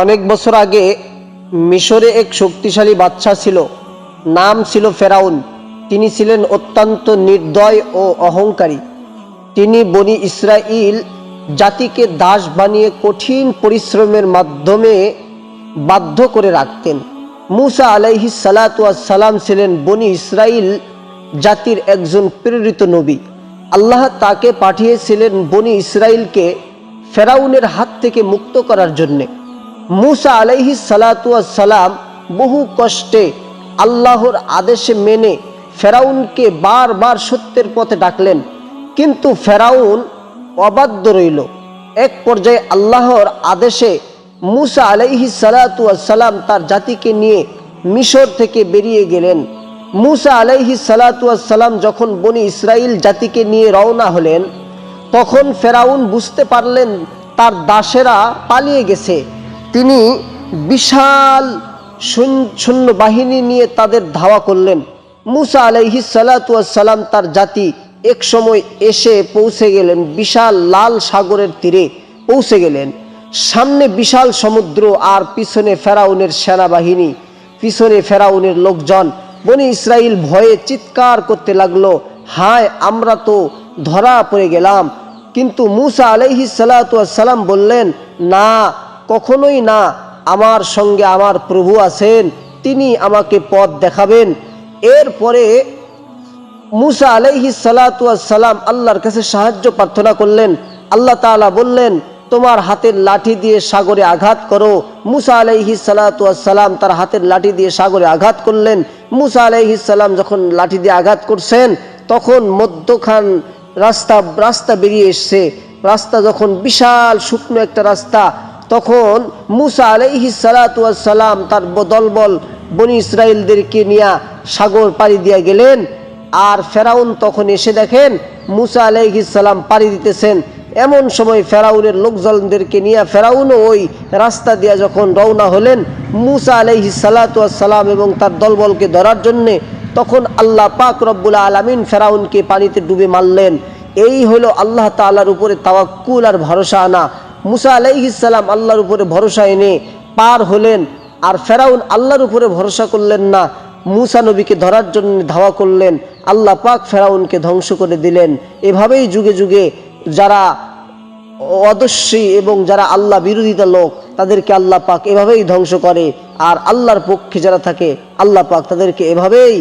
অনেক বছর আগে মিশরে এক শক্তিশালী বাচ্চা ছিল, নাম ছিল ফেরাউন। তিনি ছিলেন অত্যন্ত নির্দয় ও অহংকারী। তিনি বনি ইসরাইল জাতিকে দাস বানিয়ে কঠিন পরিশ্রমের মাধ্যমে বাধ্য করে রাখতেন। মুসা আলাইহি সালাম ছিলেন বনি ইসরাইল জাতির একজন প্রেরিত নবী। আল্লাহ তাকে পাঠিয়েছিলেন বনি ইসরাইলকে ফেরাউনের হাত থেকে মুক্ত করার জন্যে। মুসা আলাইহি সালাম বহু কষ্টে আল্লাহর আদেশে মেনে ফেরাউনকে বারবার সত্যের পথে ডাকলেন। কিন্তু ফেরাউন অবাধ্য রইল। এক পর্যায়ে আল্লাহর আদেশে মুসা আলাইহি সালাম তার জাতিকে নিয়ে মিশর থেকে বেরিয়ে গেলেন। মুসা আলাইহি সালাম যখন বনি ইসরাইল জাতিকে নিয়ে রওনা হলেন, তখন ফেরাউন বুঝতে পারলেন তার দাসেরা পালিয়ে গেছে। তিনি বিশাল সৈন্য- বাহিনী নিয়ে তাদের ধাওয়া করলেন। মুসা আলাইহি সালাম তার জাতি এক সময় এসে পৌঁছে গেলেন, বিশাল লাল সাগরের তীরে পৌঁছে গেলেন। সামনে বিশাল সমুদ্র আর পিছনে ফেরাউনের সেনাবাহিনী, পিছনে ফেরাউনের লোকজন। বনি ইসরাইল ভয়ে চিৎকার করতে লাগল, হায়, আমরা তো ধরা পড়ে গেলাম। কিন্তু মুসা আলাইহি সালাম বললেন, না কখনোই না আমার সঙ্গে আমার প্রভু আছেন, তিনি আমাকে পথ দেখাবেন। এরপরে মুসা আলাইহি সালাম আল্লাহর কাছে সাহায্য প্রার্থনা করলেন। আল্লাহ তাআলা বললেন, তোমার হাতের লাঠি দিয়ে সাগরে আঘাত করো। মুসা আলাইহি সালাম তার হাতের লাঠি দিয়ে সাগরে আঘাত করলেন। মুসা আলাইহি সালাম যখন লাঠি দিয়ে আঘাত করছেন, তখন মধ্যখান রাস্তা রাস্তা বেরিয়ে এসছে। রাস্তা যখন বিশাল শুকনো একটা রাস্তা তখন মুসা আলাইহি সালাম তার দলবল বনি ইসরায়েলদেরকে নিয়ে সাগর পাড়ি দিয়ে গেলেন। আর ফেরাউন তখন এসে দেখেন মুসা আলাইহিসাল্লাম পাড়ি দিতেছেন। এমন সময় ফেরাউনের লোকজনদেরকে নিয়ে ফেরাউনও ওই রাস্তা দিয়ে যখন রওনা হলেন মুসা আলাইহি সালাম এবং তার দলবলকে ধরার জন্যে, তখন আল্লাহ পাক রব্বুল আলমিন ফেরাউনকে পানিতে ডুবে মারলেন। এই হলো আল্লাহ তাআলার উপরে তাওয়াক্কুল আর ভরসা আনা। মুসা আলাইহিসাল্লাম আল্লাহর উপরে ভরসা এনে পার হলেন, আর ফেরাউন আল্লাহর উপরে ভরসা করলেন না। মুসা নবীকে ধরার জন্য ধাওয়া করলেন, আল্লাহ পাক ফেরাউনকে ধ্বংস করে দিলেন। এভাবেই যুগে যুগে যারা অদস্যী এবং যারা আল্লাহ বিরোধিতা লোক, তাদেরকে আল্লাহ পাক এভাবেই ধ্বংস করে, আর আল্লাহর পক্ষে যারা থাকে, আল্লাহ পাক তাদেরকে এভাবেই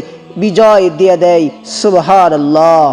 বিজয় দিয়ে দেয়। সুবহান আল্লাহ